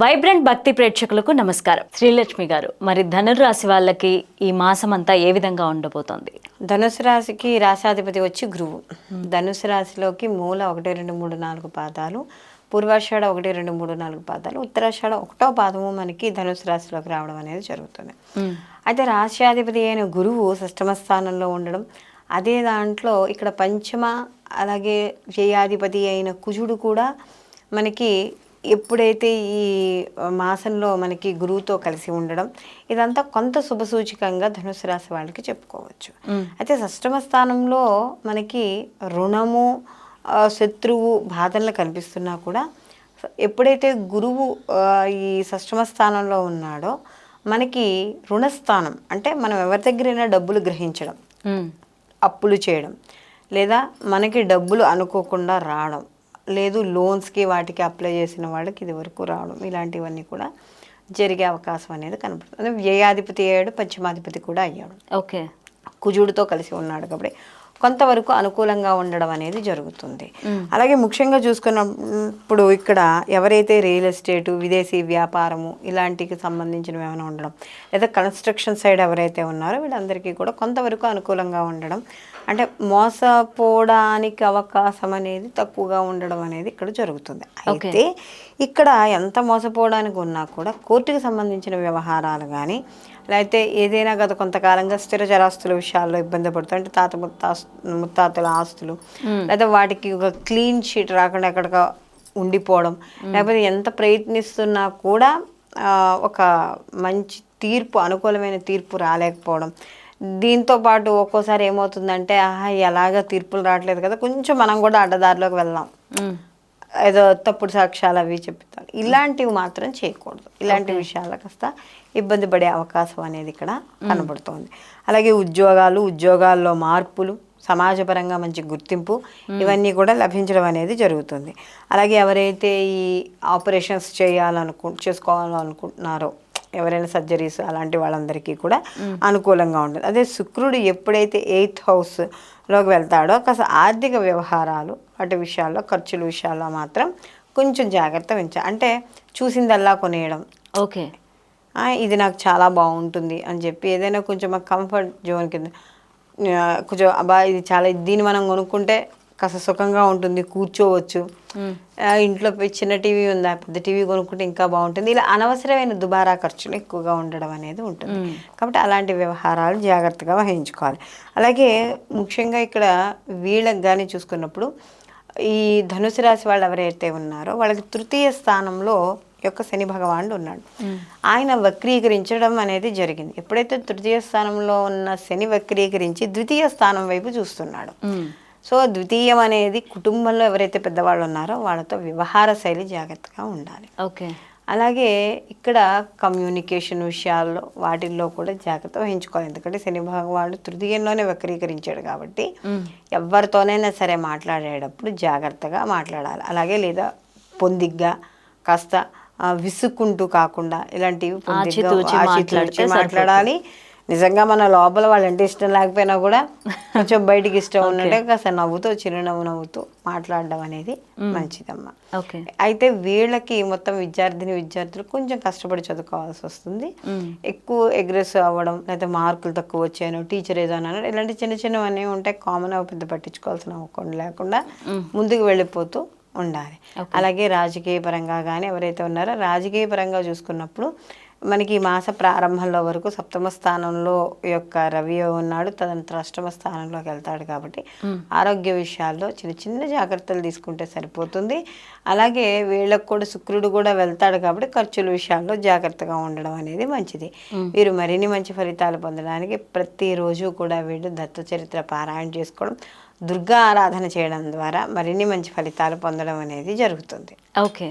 Vibrant భక్తి ప్రేక్షకులకు నమస్కారం. శ్రీలక్ష్మి గారు మరి ధనుర్రాశి వాళ్ళకి ఈ మాసం అంతా ఏ విధంగా ఉండబోతోంది? ధనుసు రాశికి రాశాధిపతి వచ్చి గురువు. ధనుసు రాశిలోకి మూల ఒకటి రెండు మూడు నాలుగు పాదాలు పూర్వాషాఢ ఒకటి రెండు మూడు నాలుగు పాదాలు ఉత్తరాషాఢ ఒకటో పాదము మనకి ధనుసు రాశిలోకి రావడం అనేది జరుగుతుంది. అయితే రాశ్యాధిపతి అయిన గురువు షష్టమ స్థానంలో ఉండడం అదే దాంట్లో ఇక్కడ పంచమ అలాగే వ్యయాధిపతి అయిన కుజుడు కూడా మనకి ఎప్పుడైతే ఈ మాసంలో మనకి గురువుతో కలిసి ఉండడం ఇదంతా కొంత శుభసూచకంగా ధనుసు రాశి వాళ్ళకి చెప్పుకోవచ్చు. అయితే షష్టమ స్థానంలో మనకి రుణము శత్రువు బాధలు కనిపిస్తున్నా కూడా ఎప్పుడైతే గురువు ఈ షష్టమ స్థానంలో ఉన్నాడో మనకి రుణస్థానం అంటే మనం ఎవరి దగ్గరైనా డబ్బులు గ్రహించడం అప్పులు చేయడం లేదా మనకి డబ్బులు అనుకోకుండా రావడం లేదు లోన్స్కి వాటికి అప్లై చేసిన వాళ్ళకి ఇది వరకు రావడం. ఇలాంటివన్నీ కూడా జరిగే అవకాశం అనేది కనపడుతుంది. వ్యయాధిపతి అయ్యాడు పశ్చిమాధిపతి కూడా అయ్యాడు. ఓకే. కుజుడితో కలిసి ఉన్నాడు కాబట్టి కొంతవరకు అనుకూలంగా ఉండడం అనేది జరుగుతుంది. అలాగే ముఖ్యంగా చూసుకున్నప్పుడు ఇక్కడ ఎవరైతే రియల్ ఎస్టేటు విదేశీ వ్యాపారము ఇలాంటికి సంబంధించినవి ఏమైనా ఉండడం లేదా కన్స్ట్రక్షన్ సైడ్ ఎవరైతే ఉన్నారో వీళ్ళందరికీ కూడా కొంతవరకు అనుకూలంగా ఉండడం అంటే మోసపోవడానికి అవకాశం అనేది తక్కువగా ఉండడం అనేది ఇక్కడ జరుగుతుంది. అయితే ఇక్కడ ఎంత మోసపోవడానికి ఉన్నా కూడా కోర్టుకి సంబంధించిన వ్యవహారాలు కానీ లేకపోతే ఏదైనా గత కొంతకాలంగా స్థిర చరాస్తుల విషయాల్లో ఇబ్బంది పడుతూ అంటే తాత ముత్తాస్ ముత్తాతల ఆస్తులు లేదా వాటికి ఒక క్లీన్ షీట్ రాకుండా ఎక్కడిక ఉండిపోవడం లేకపోతే ఎంత ప్రయత్నిస్తున్నా కూడా ఒక మంచి తీర్పు అనుకూలమైన తీర్పు రాలేకపోవడం. దీంతో పాటు ఒక్కోసారి ఏమవుతుందంటే ఆహా ఎలాగ తీర్పులు రావట్లేదు కదా కొంచెం మనం కూడా అడ్డదారిలోకి వెళ్దాం. ఏదో తప్పుడు సాక్ష్యాలు అవి చెప్తాను. ఇలాంటివి మాత్రం చేయకూడదు. ఇలాంటి విషయాల కాస్త ఇబ్బంది పడే అవకాశం అనేది ఇక్కడ కనబడుతోంది. అలాగే ఉద్యోగాలు ఉద్యోగాల్లో మార్పులు సమాజపరంగా మంచి గుర్తింపు ఇవన్నీ కూడా లభించడం అనేది జరుగుతుంది. అలాగే ఎవరైతే ఈ ఆపరేషన్స్ చేయాలనుకు చేసుకోవాలనుకుంటున్నారో ఎవరైనా సర్జరీస్ అలాంటి వాళ్ళందరికీ కూడా అనుకూలంగా ఉంటుంది. అదే శుక్రుడు ఎప్పుడైతే ఎయిత్ హౌస్లోకి వెళ్తాడో కాస్త ఆర్థిక వ్యవహారాలు వాటి విషయాల్లో ఖర్చుల విషయాల్లో మాత్రం కొంచెం జాగ్రత్త వహించాలి అంటే చూసిందల్లా కొనేయడం. ఓకే. ఇది నాకు చాలా బాగుంటుంది అని చెప్పి ఏదైనా కొంచెం కంఫర్ట్ జోన్ కింద కొంచెం అబ్బా ఇది చాలా దీన్ని మనం కొనుక్కుంటే కాస్త సుఖంగా ఉంటుంది కూర్చోవచ్చు. ఇంట్లో చిన్న టీవీ ఉందా పెద్ద టీవీ కొనుక్కుంటే ఇంకా బాగుంటుంది. ఇలా అనవసరమైన దుబారా ఖర్చులు ఎక్కువగా ఉండడం అనేది ఉంటుంది. కాబట్టి అలాంటి వ్యవహారాలు జాగ్రత్తగా వహించుకోవాలి. అలాగే ముఖ్యంగా ఇక్కడ వీళ్ళకి కానీ చూసుకున్నప్పుడు ఈ ధనుసు రాశి వాళ్ళు ఎవరైతే ఉన్నారో వాళ్ళకి తృతీయ స్థానంలో యొక్క శని భగవానుడు ఉన్నాడు. ఆయన వక్రీకరించడం అనేది జరిగింది. ఎప్పుడైతే తృతీయ స్థానంలో ఉన్న శని వక్రీకరించి ద్వితీయ స్థానం వైపు చూస్తున్నాడు. సో ద్వితీయం అనేది కుటుంబంలో ఎవరైతే పెద్దవాళ్ళు ఉన్నారో వాళ్ళతో వ్యవహార శైలి జాగ్రత్తగా ఉండాలి. ఓకే. అలాగే ఇక్కడ కమ్యూనికేషన్ విషయాల్లో వాటిల్లో కూడా జాగ్రత్త వహించుకోవాలి. ఎందుకంటే శని భగవానుడు తృతీయంలోనే వక్రీకరించాడు కాబట్టి ఎవరితోనైనా సరే మాట్లాడేటప్పుడు జాగ్రత్తగా మాట్లాడాలి. అలాగే లేదా పొందిగ్గా కాస్త విసుక్కుంటూ కాకుండా ఇలాంటివి మాట్లాడాలి. నిజంగా మన లోపల వాళ్ళంటే ఇష్టం లేకపోయినా కూడా కొంచెం బయటికి ఇష్టం ఉన్నట్టే కాస్త నవ్వుతూ చిరునవ్వు నవ్వుతూ మాట్లాడడం అనేది మంచిదమ్మా. అయితే వీళ్ళకి మొత్తం విద్యార్థిని విద్యార్థులు కొంచెం కష్టపడి చదువుకోవాల్సి వస్తుంది. ఎక్కువ అగ్రెసివ్ అవ్వడం లేదా మార్కులు తక్కువ వచ్చాను టీచర్ ఏదో అన్నాడు ఇలాంటి చిన్న చిన్నవన్నీ ఉంటాయి కామన్ అవి పెద్ద పట్టించుకోవాల్సిన అవకుండా లేకుండా ముందుకు వెళ్ళిపోతూ ఉండాలి. అలాగే రాజకీయ పరంగా కానీ ఎవరైతే ఉన్నారో రాజకీయ పరంగా చూసుకున్నప్పుడు మనకి ఈ మాస ప్రారంభంలో వరకు సప్తమ స్థానంలో యొక్క రవి ఉన్నాడు. తదనంతర అష్టమ స్థానంలోకి వెళ్తాడు కాబట్టి ఆరోగ్య విషయాల్లో చిన్న చిన్న జాగ్రత్తలు తీసుకుంటే సరిపోతుంది. అలాగే వీళ్ళకు కూడా శుక్రుడు కూడా వెళ్తాడు కాబట్టి ఖర్చుల విషయాల్లో జాగ్రత్తగా ఉండడం అనేది మంచిది. వీరు మరిన్ని మంచి ఫలితాలు పొందడానికి ప్రతిరోజు కూడా వీళ్ళు దత్త చరిత్ర పారాయణ చేసుకోవడం దుర్గా ఆరాధన చేయడం ద్వారా మరిన్ని మంచి ఫలితాలు పొందడం అనేది జరుగుతుంది. ఓకే.